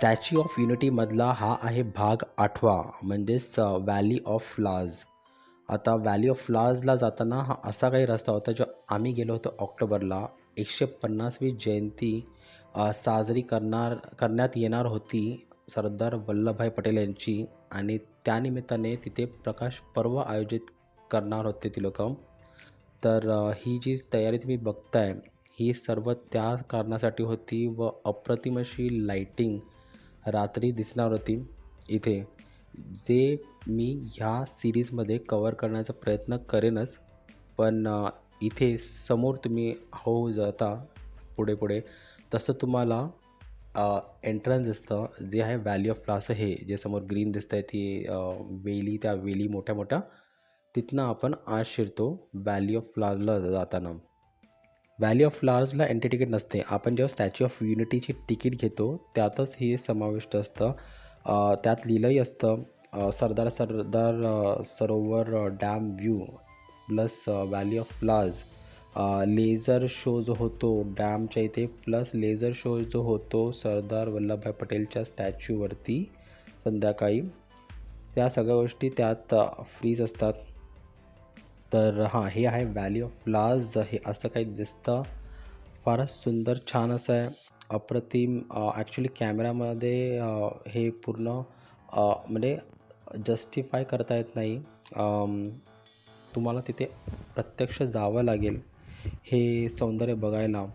Statue of युनिटीमधला हा आहे भाग आठवा म्हणजेच व्हॅली ऑफ फ्लाज आता व्हॅली ऑफ फ्लाजला जाताना हा असा काही रस्ता होता जो आम्ही गेलो होतो ऑक्टोबरला. एकशे पन्नासवी जयंती साजरी करणार करण्यात येणार होती सरदार वल्लभभाई पटेल यांची आणि त्यानिमित्ताने तिथे प्रकाश पर्व आयोजित करणार होते ती लोक. तर ही जी तयारी तुम्ही बघताय ही सर्व त्या कारणासाठी होती व अप्रतिम अशी लाईटिंग रात्री दिसणार होती. इथे जे मी ह्या सिरीजमध्ये कवर करण्याचा प्रयत्न करेनच पण इथे समोर तुम्ही हो जाता पुढे पुढे. तसं तुम्हाला एंट्रन्स दिसतं जे आहे व्हॅली ऑफ फ्लास हे जे समोर ग्रीन दिसतं आहे ती वेली त्या वेली मोठ्या मोठ्या तिथनं आपण आज शिरतो व्हॅली ऑफ फ्लावरला जाताना. व्हॅली ऑफ फ्लावर्सला एंट्री तिकीट नसते. आपण जेव्हा स्टॅच्यू ऑफ युनिटीची तिकीट घेतो त्यातच हे समाविष्ट असतं. त्यात लिहिलंही असतं Sardar Sardar Sarovar dam view plus Valley of Flowers laser show जो होतो डॅमच्या इथे प्लस लेझर शो जो होतो सरदार वल्लभभाई पटेलच्या स्टॅच्यूवरती संध्याकाळी. त्या सगळ्या गोष्टी त्यात फ्रीज असतात. तर हां हे आहे व्हॅली ऑफ फ्लावर्स हे असं काही दिसतं. फारच सुंदर छान असं आहे. अप्रतिम ॲक्च्युली कॅमेऱ्यामध्ये हे पूर्ण म्हणजे जस्टिफाय करता येत नाही. तुम्हाला तिथे प्रत्यक्ष जावं लागेल हे सौंदर्य बघायला.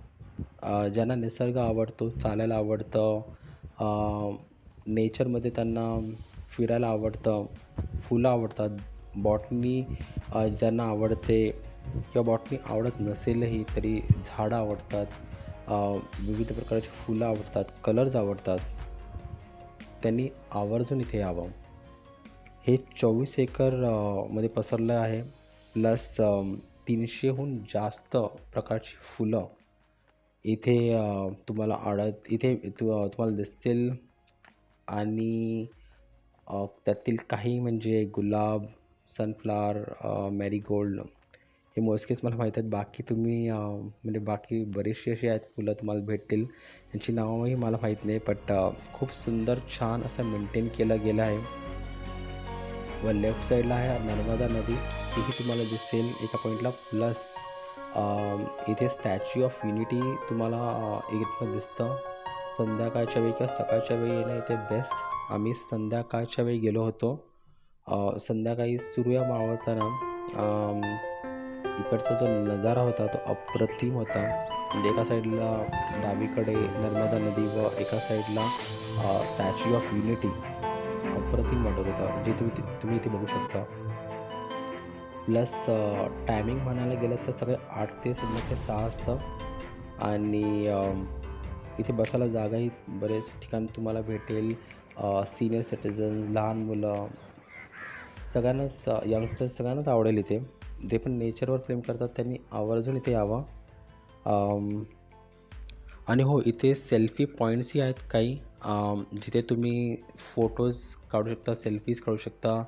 ज्यांना निसर्ग आवडतो चालायला आवडतं नेचरमध्ये त्यांना फिरायला आवडतं फुलं आवडतात बॉटनी ज्यांना आवडते किंवा बॉटनी आवडत नसेलही तरी झाडं आवडतात विविध प्रकारची फुलं आवडतात कलर्स आवडतात त्यांनी आवर्जून इथे यावं. हे चोवीस एकरमध्ये पसरलं आहे प्लस तीनशेहून जास्त प्रकारची फुलं इथे तुम्हाला आढळत इथे तु तुम्हाला दिसतील. आणि त्यातील काही म्हणजे गुलाब सनफ्लावर मॅरीगोल्ड uh, हे मोजकेच मला माहीत आहेत. बाकी तुम्ही uh, म्हणजे बाकी बरेचसे असे आहेत फुलं तुम्हाला भेटतील. यांची नावंही मला माहीत नाही बट uh, खूप सुंदर छान असं मेंटेन केलं गेलं आहे. व लेफ्ट साईडला आहे नर्मदा नदी. तीही तुम्हाला दिसेल. एका पॉईंटला प्लस um, इथे स्टॅच्यू ऑफ युनिटी तुम्हाला अ, इथनं दिसतं. संध्याकाळच्या वेळी किंवा सकाळच्या वेळी येणं इथे बेस्ट आम्ही संध्याकाळच्या वेळी गेलो होतो. संध्याकाळी सूर्य मावळताना इकडचा जो नजारा होता तो अप्रतिम होता. म्हणजे एका साईडला डावीकडे नर्मदा नदी व एका साईडला स्टॅच्यू ऑफ युनिटी अप्रतिम वाटत होता जे तुम्ही ति- तुम्ही इथे बघू शकता. प्लस टायमिंग म्हणायला गेलं तर सगळे आठ ते संध्याकाळी सहा असतं आणि इथे बसायला जागाही बरेच ठिकाणी तुम्हाला भेटेल. सिनियर सिटीजन्स लहान मुलं सगळ्यांनाच यंगस्टर्स सगळ्यांनाच आवडेल इथे. जे पण नेचरवर प्रेम करतात त्यांनी आवर्जून इथे यावं. आणि हो इथे सेल्फी पॉईंट्सही आहेत काही. जिथे तुम्ही फोटोज काढू शकता सेल्फीज काढू शकता.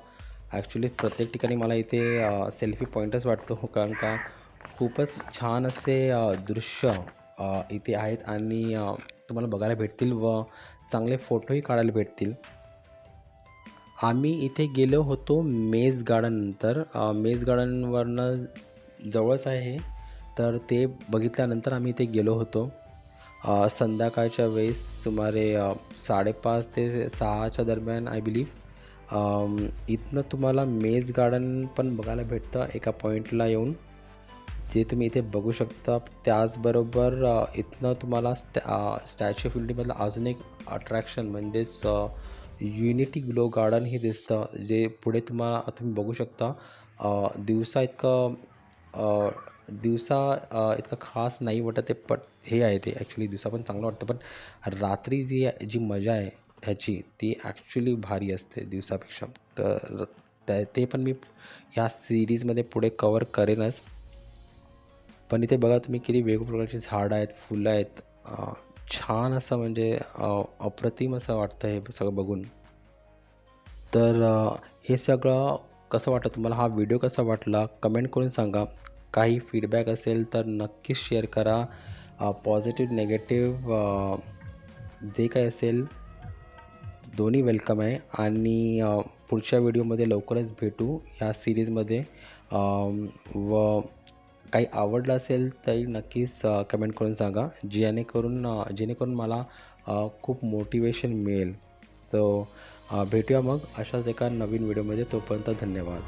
ॲक्च्युली प्रत्येक ठिकाणी मला इथे सेल्फी पॉईंटच वाटतो कारण का खूपच छान असे दृश्य इथे आहेत. आणि तुम्हाला बघायला भेटतील व चांगले फोटोही काढायला भेटतील. आम्ही इथे गेलो होतो मेज गार्डननंतर मेज गार्डनवरनं जवळच आहे. तर ते बघितल्यानंतर आम्ही इथे गेलो होतो. संध्याकाळच्या वेळेस सुमारे साडेपाच ते सहाच्या दरम्यान आय बिलीव्ह इथनं तुम्हाला मेज गार्डन पण बघायला भेटतं एका पॉईंटला येऊन. जे तुम्ही इथे बघू शकता. त्याचबरोबर इथनं तुम्हाला स्टॅ स्टॅच्यू ऑफ युनिटीमधलं अजून एक अट्रॅक्शन म्हणजेच युनिटी ग्लो गार्डन हे दिसतं जे पुढे तुम्हाला तुम्ही बघू शकता. दिवसा इतकं दिवसा इतकं खास नाही वाटत ते पण हे आहे ते. ॲक्च्युली दिवसा पण चांगलं वाटतं पण रात्री जी जी मजा आहे ह्याची ती ॲक्च्युली भारी असते दिवसापेक्षा. तर त्या ते पण मी ह्या सिरीजमध्ये पुढे कवर करेनच. पण इथे बघा तुम्ही किती वेगवेगळ्या प्रकारची झाडं आहेत फुलं आहेत. छान असं म्हणजे अप्रतिम असं वाटतं हे सगळं बघून. तर हे सगळं कसं वाटतं तुम्हाला? हा व्हिडिओ कसा वाटला? कमेंट करून सांगा. काही फीडबॅक असेल तर नक्कीच शेअर करा. पॉझिटिव्ह नेगेटिव्ह जे काही असेल दोन्ही वेलकम आहे. आणि पुढच्या व्हिडिओमध्ये लवकरच भेटू या सिरीजमध्ये व काही आवडलं असेल तरी नक्कीच कमेंट करून सांगा. जेणेकरून जेणेकरून मला खूप मोटिवेशन मिळेल. तर भेटूया मग अशाच एका नवीन व्हिडिओमध्ये तोपर्यंत धन्यवाद.